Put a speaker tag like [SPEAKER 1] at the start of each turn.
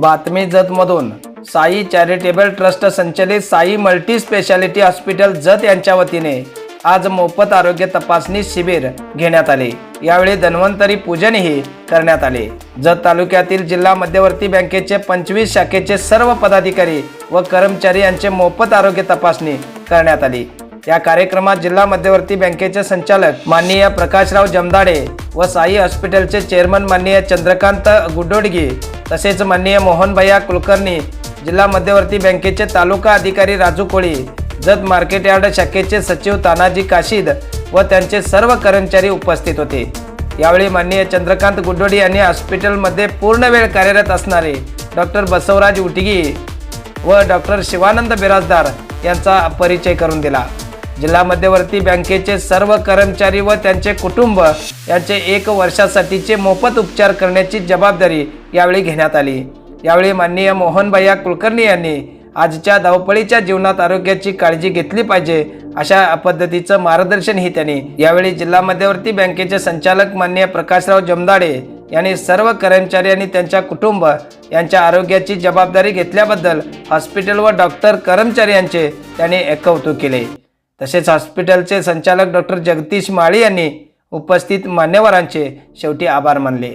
[SPEAKER 1] बातमी जतमधून. Sai charitable trust संचलित Sai multi speciality hospital Jat यांच्या वतीने आज मोफत आरोग्य तपासणी शिबिर घेण्यात आले. यावेळी धन्वंतरी पूजनही करण्यात आले. जत तालुक्यातील जिल्हा मध्यवर्ती बँकेचे पंचवीस शाखेचे सर्व पदाधिकारी व कर्मचारी यांचे मोफत आरोग्य तपासणी करण्यात आली. या कार्यक्रमात जिल्हा मध्यवर्ती बँकेचे संचालक माननीय प्रकाशराव जमदाडे व साई हॉस्पिटलचे चेअरमन माननीय चंद्रकांत गुड्डोडगी तसेच माननीय मोहनभैया कुलकर्णी जिल्हा मध्यवर्ती बँकेचे तालुका अधिकारी राजू कोळी जत मार्केट यार्ड शाखेचे सचिव तानाजी काशीद व त्यांचे सर्व कर्मचारी उपस्थित होते. यावेळी माननीय चंद्रकांत गुड्डोडी यांनी हॉस्पिटलमध्ये पूर्ण वेळ कार्यरत असणारे डॉक्टर बसवराज उटगी व डॉक्टर शिवानंद बिराजदार यांचा परिचय करून दिला. जिल्हा मध्यवर्ती बँकेचे सर्व कर्मचारी व त्यांचे कुटुंब यांचे एक वर्षासाठीचे मोफत उपचार करण्याची जबाबदारी यावेळी घेण्यात आली. यावेळी माननीय मोहनभैया कुलकर्णी यांनी आजच्या धावपळीच्या जीवनात आरोग्याची काळजी घेतली पाहिजे अशा पद्धतीचं मार्गदर्शनही त्यांनी. यावेळी जिल्हा मध्यवर्ती बँकेचे संचालक माननीय प्रकाशराव जमदाडे यांनी सर्व कर्मचारी आणि त्यांच्या कुटुंब यांच्या आरोग्याची जबाबदारी घेतल्याबद्दल हॉस्पिटल व डॉक्टर कर्मचारी यांचे त्यांनी कौतुक केले. तसेच हॉस्पिटलचे संचालक डॉक्टर जगदीश माळी यांनी उपस्थित मान्यवरांचे शेवटी आभार मानले.